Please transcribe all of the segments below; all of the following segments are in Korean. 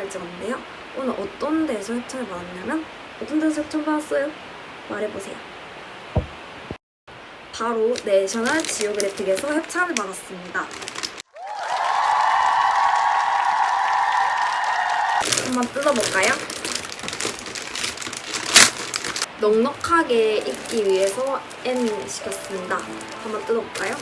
알지 않네요. 오늘 어떤 데서 협찬을 받았냐면 어떤 데서 협찬 받았어요? 말해보세요. 바로 내셔널 지오그래픽에서 협찬을 받았습니다. 한번 뜯어볼까요? 넉넉하게 익기 위해서 N 시켰습니다. 한번 뜯어볼까요?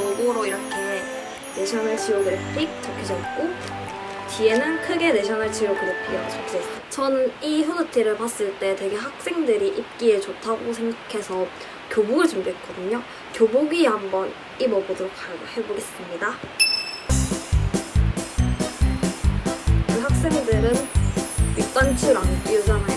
로고로 이렇게 내셔널 지오그래픽 적혀져 있고 뒤에는 크게 내셔널 지오그래픽이라고 적혀져 있어요. 저는 이 후드티를 봤을 때 되게 학생들이 입기에 좋다고 생각해서 교복을 준비했거든요. 교복 위에 한번 입어보도록 해보겠습니다. 그 학생들은 윗단추를 안 끼우잖아요.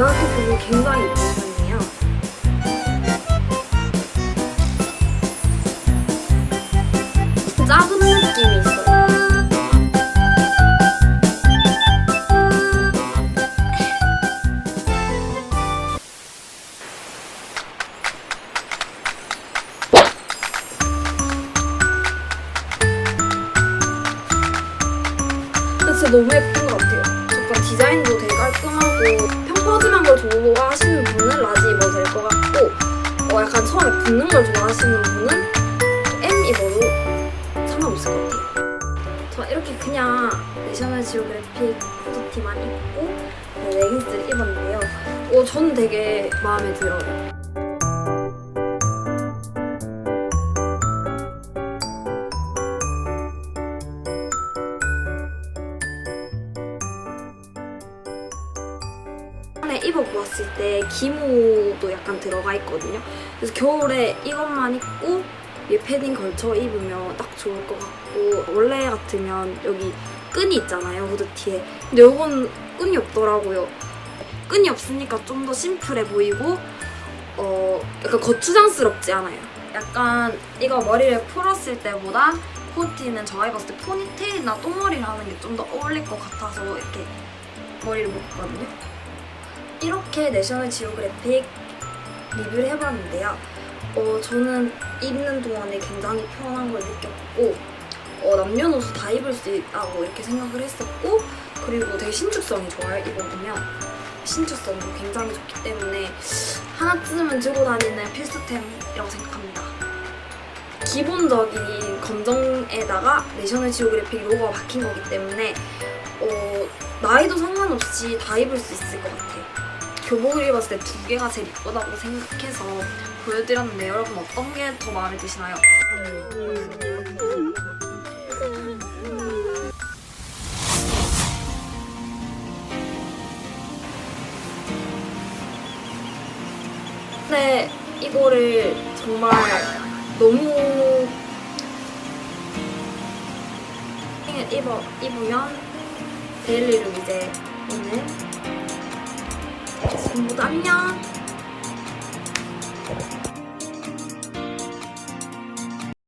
제가 보기 굉장히 편이에요. 작은 느낌이 있어요. 진짜 너무 예쁜 것 같아요. 약간 디자인도 되게 깔끔하고 평 퍼짐한 걸 좋아하시는 분은 라지 입어도 될 것 같고 어, 약간 처음에 붙는 걸 좋아하시는 분은 M 입어도 상관없을 것 같아요. 저 이렇게 그냥 내셔널 지오그래픽 후드티만 입고 네, 레깅스를 입었는데요. 어, 저는 되게 마음에 들어요. 입어보았을 때 기모도 약간 들어가 있거든요. 그래서 겨울에 이것만 입고 위에 패딩 걸쳐 입으면 딱 좋을 것 같고 원래 같으면 여기 끈이 있잖아요 후드티에. 근데 이건 끈이 없더라고요. 끈이 없으니까 좀 더 심플해 보이고 어 약간 거추장스럽지 않아요. 약간 이거 머리를 풀었을 때보다 후드티는 저가 입었을 때 포니테일이나 똥머리를 하는 게 좀 더 어울릴 것 같아서 이렇게 머리를 묶었거든요. 이렇게 내셔널 지오그래픽 리뷰를 해봤는데요. 어, 저는 입는 동안에 굉장히 편한 걸 느꼈고 어, 남녀노소 다 입을 수 있다고 이렇게 생각을 했었고 그리고 되게 신축성이 좋아요 입어보면 신축성도 굉장히 좋기 때문에 하나쯤은 들고 다니는 필수템이라고 생각합니다. 기본적인 검정에다가 내셔널 지오그래픽 로고가 박힌 거기 때문에 어, 나이도 상관없이 다 입을 수 있을 것 같아요. 교복을 입었을 때 두 개가 제일 이쁘다고 생각해서 보여드렸는데 여러분 어떤 게 더 마음에 드시나요? 근데 이거를 정말 너무 입어, 입으면 데일리룩 이제 오 늘 모두 안녕